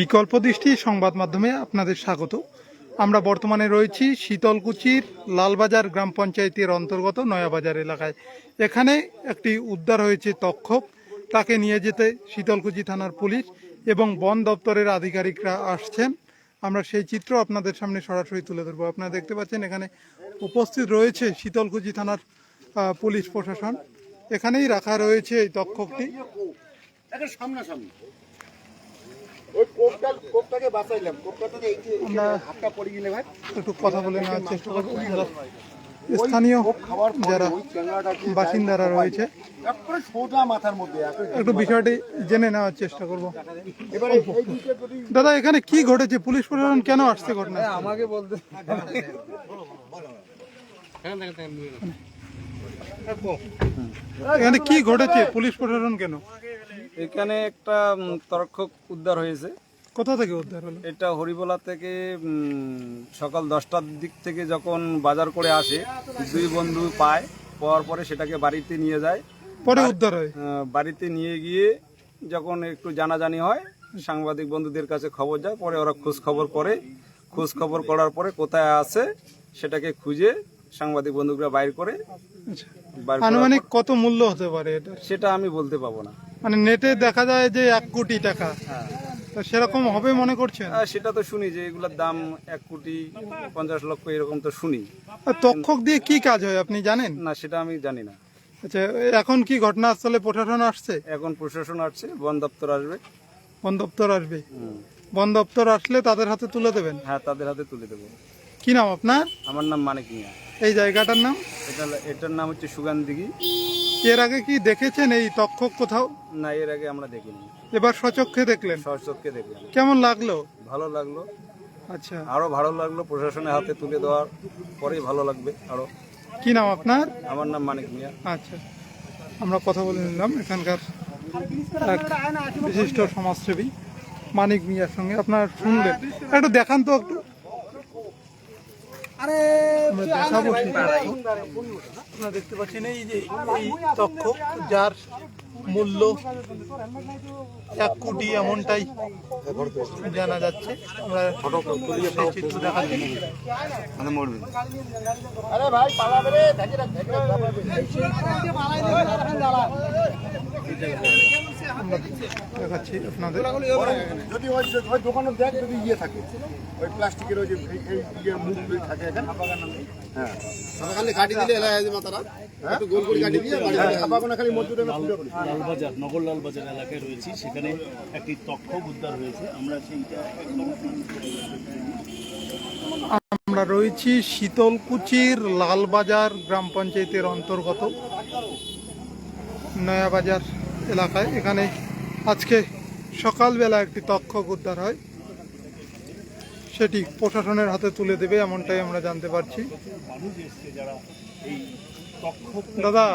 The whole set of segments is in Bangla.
বিকল্প দৃষ্টি সংবাদ মাধ্যমে আপনাদের স্বাগত। আমরা বর্তমানে রয়েছি শীতলকুচির লালবাজার গ্রাম পঞ্চায়েতের অন্তর্গত নয়াবাজার এলাকায়। এখানে একটি উদ্ধার হয়েছে তক্ষক। তাকে নিয়ে যেতে শীতলকুচি থানার পুলিশ এবং বন দপ্তরের আধিকারিকরা আসছেন। আমরা সেই চিত্র আপনাদের সামনে সরাসরি তুলে ধরবো। আপনারা দেখতে পাচ্ছেন এখানে উপস্থিত রয়েছে শীতলকুচি থানার পুলিশ প্রশাসন। এখানেই রাখা রয়েছে এই তক্ষকটি। সামনাসামনি। একটু কথা বলে নেওয়ার চেষ্টা করব। স্থানীয় যারা বাসিন্দারা রয়েছে। একটু বিষয়টি জেনে নেওয়ার চেষ্টা করব। এবারে এই দিকে যদি দাদা এখানে কি ঘটেছে? পুলিশ প্রশাসন কেন আসছে ঘটনা আমাকে বলতে এখানে কি ঘটেছে? পুলিশ প্রশাসন কেন? এখানে একটা তরক্ষক উদ্ধার হয়েছে। কোথা থেকে উদ্ধার হলো? এটা হরিবোলা থেকে সকাল দশটার দিক থেকে যখন বাজার করে আসে দুই বন্ধু পায় পাওয়ার পরে সেটাকে বাড়িতে নিয়ে যায়। পরে উদ্ধার হয়? বাড়িতে নিয়ে গিয়ে যখন একটু জানাজানি হয় সাংবাদিক বন্ধুদের কাছে খবর যায় পরে ওরা খোঁজ খবর করে। খোঁজ খবর করার পরে কোথায় আছে সেটাকে খুঁজে সাংবাদিক বন্ধুরা বাইর করে আচ্ছা। আনুমানিক কত মূল্য হতে পারে এটা? সেটা আমি বলতে পাবো না। মানে নেটে দেখা যায় যে এক কোটি টাকা। হ্যাঁ। তা সেরকম হবে মনে করছেন? আহ, সেটা তো শুনি যে এগুলোর দাম এক কোটি পঞ্চাশ লক্ষ এরকম তো শুনি। তক্ষক দিয়ে কি কাজ হয় আপনি জানেন? না সেটা আমি জানি না। আচ্ছা এখন কি ঘটনাস্থলে প্রশাসন আসছে? এখন প্রশাসন আসছে বন দপ্তর আসবে। বন দপ্তর আসবে। বন দপ্তর আসলে তাদের হাতে তুলে দেবেন? হ্যাঁ তাদের হাতে তুলে দেবো। কি নাম আপনার? আমার নাম মানিক মিয়া। এই জায়গাটার নাম? এটা এটার নাম হচ্ছে সুগান দিঘি। এর আগে কি দেখেছেন এই তক্ষক কোথাও? না এর আগে আমরা দেখিনি। এবার সচক্ষে দেখলেন? সরচককে দেখলেন কেমন লাগল? ভালো লাগল। আচ্ছা। আরও ভালো লাগল প্রশাসনের হাতে তুলে দেওয়ার পরেই ভালো লাগবে আরও। কি নাম আপনার? আমার নাম মানিক মিয়া। আচ্ছা। আমরা কথা বলে নিলাম এখানকার এক বিশিষ্ট সমাজসেবী মানিক মিয়ার সঙ্গে। আপনার শুনলেন? একটু দেখান তো একটু। তথ্য। আপনারা দেখতে পাচ্ছেন এই যে এই তথ্য যার মূল্য এক কোটি এমনটাই জানা যাচ্ছে আমরা চিত্র দেখাচ্ছি আরে ভাই পালাবে রে আমরা দেখাচ্ছি আপনাদের। যদি ওই দোকানে দেখ যদি ইয়ে থাকে ওই প্লাস্টিকের ওই যে এই এই থাকে এখানে। হ্যাঁ। খালি কাটি দিলে এলা এই মাথাটা একটু গোল করে কাটি দিয়ে বাড়ি খালি মজুরে না পুরো পুরি। লালবাজার নগর লালবাজার এলাকায় রয়েছি। সেখানে একটি তক্ষক উদ্ধার হয়েছে। আমরা সেইটা আমরা রয়েছি শীতলকুচির লালবাজার গ্রাম পঞ্চায়েতের অন্তর্গত। নয়াবাজার। এলাকায়। এখানে আজকে সকালবেলা একটি তক্ষক উদ্ধার হয়। সেটি প্রশাসনের হাতে তুলে দেবে, এমনটাই আমরা জানতে পারছি। দাদা,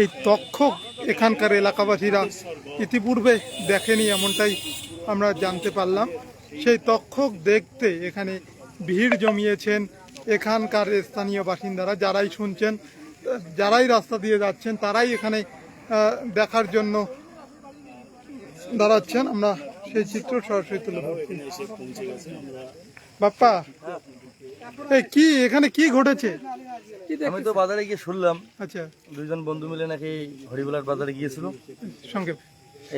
এই তক্ষক এখানকার এলাকাবাসীরা ইতিপূর্বে দেখেনি, এমনটাই আমরা জানতে পারলাম। সেই তক্ষক দেখতে এখানে ভিড় জমিয়েছেন এখানকার স্থানীয় বাসিন্দারা যারাই শুনছেন যারাই রাস্তা দিয়ে যাচ্ছেন তারাই এখানে দেখার জন্য দাঁড়াচ্ছেন। আমরা সেই চিত্র সরাসরি তুলে ধরছি। বাপ্পা এই কি এখানে কি ঘটেছে? আমি তো বাজারে গিয়ে শুনলাম। আচ্ছা। দুইজন বন্ধু মিলে নাকি হরিবলার বাজারে গিয়েছিল। সঙ্গে।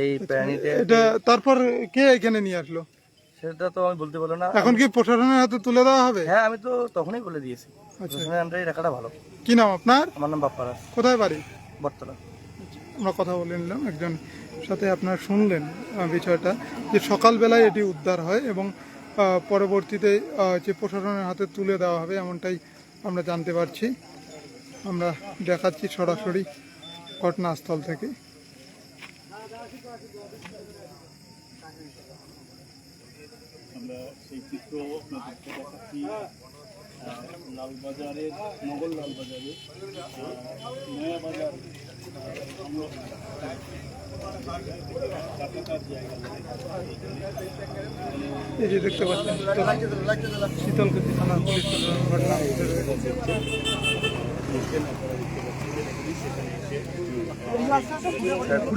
এই প্রাণীতে এটা তারপর কে এখানে নিয়ে আসলো? সেটা তো আমি বলতে পারলাম না। এখন কি প্রশাসনের হাতে তুলে দেওয়া হবে? হ্যাঁ আমি তো তখনই বলে দিয়েছি। আচ্ছা। প্রশাসনের আন্ডারে রাখাটা ভালো। কি নাম আপনার? আমার নাম বাপ্পারাজ কোথায় বাড়ি? বটতলা। আমরা কথা বলে নিলাম। একজন সাথে আপনারা শুনলেন বিষয়টা যে সকালবেলায় এটি উদ্ধার হয় এবং পরবর্তীতে যে প্রশাসনের হাতে তুলে দেওয়া হবে এমনটাই আমরা জানতে পারছি। আমরা দেখাচ্ছি সরাসরি ঘটনাস্থল থেকে। আমরা সেই চিত্র আপনাদেরকে দেখাচ্ছি লালবাজারের নগর লালবাজারে আহ, নয়াবাজার আহ, আমরা এই যে দেখতে পাচ্ছেন শীতল- শীতলকুচি থানার পুলিশ ঘটনা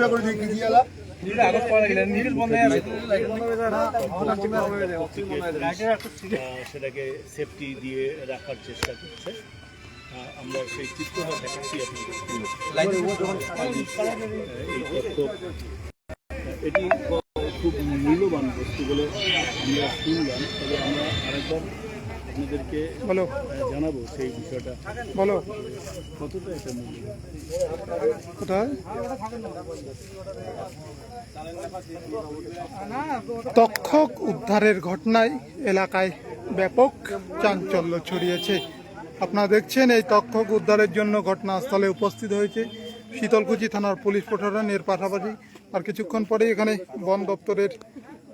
করে দিয়ে আহ, সেটাকে সেফটি দিয়ে রাখার চেষ্টা করছে। আমরা সেই চিত্রটা দেখাচ্ছি এটি খুব মূল্যবান বস্তু বলে আমরা শুনলাম। তবে আমরা আরেকবার আপনাদেরকে বলো। জানাব সেই বিষয়টা। বলো। কতটা এটা মূল্যবান কোথায়? তক্ষক উদ্ধারের ঘটনায় এলাকায় ব্যাপক চাঞ্চল্য ছড়িয়েছে। আপনারা দেখছেন এই তক্ষক উদ্ধারের জন্য ঘটনাস্থলে উপস্থিত হয়েছে শীতলকুচি থানার পুলিশ প্রশাসন এর পাশাপাশি আর কিছুক্ষণ পরে এখানে বন দপ্তরের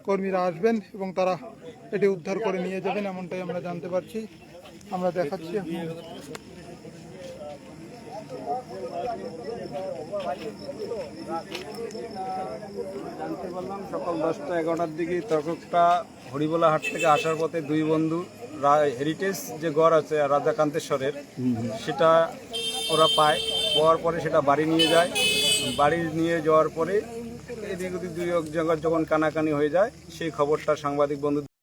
কর্মীরা আসবেন এবং তারা এটি উদ্ধার করে নিয়ে যাবেন, এমনটাই আমরা জানতে পারছি। আমরা দেখাচ্ছি জানতে পারলাম, সকাল দশটা এগারোটার দিকে তখনটা হরিবোলা হাট থেকে আসার পথে দুই বন্ধু হেরিটেজ যে গড় আছে রাজাকান্তেশ্বরের সেটা ওরা পায়। পাওয়ার পরে সেটা বাড়ি নিয়ে যায়। বাড়ি নিয়ে যাওয়ার পরে এদিক ওদিক দুই এক জায়গায় যখন কানাকানি হয়ে যায়, সেই খবরটা সাংবাদিক বন্ধুদের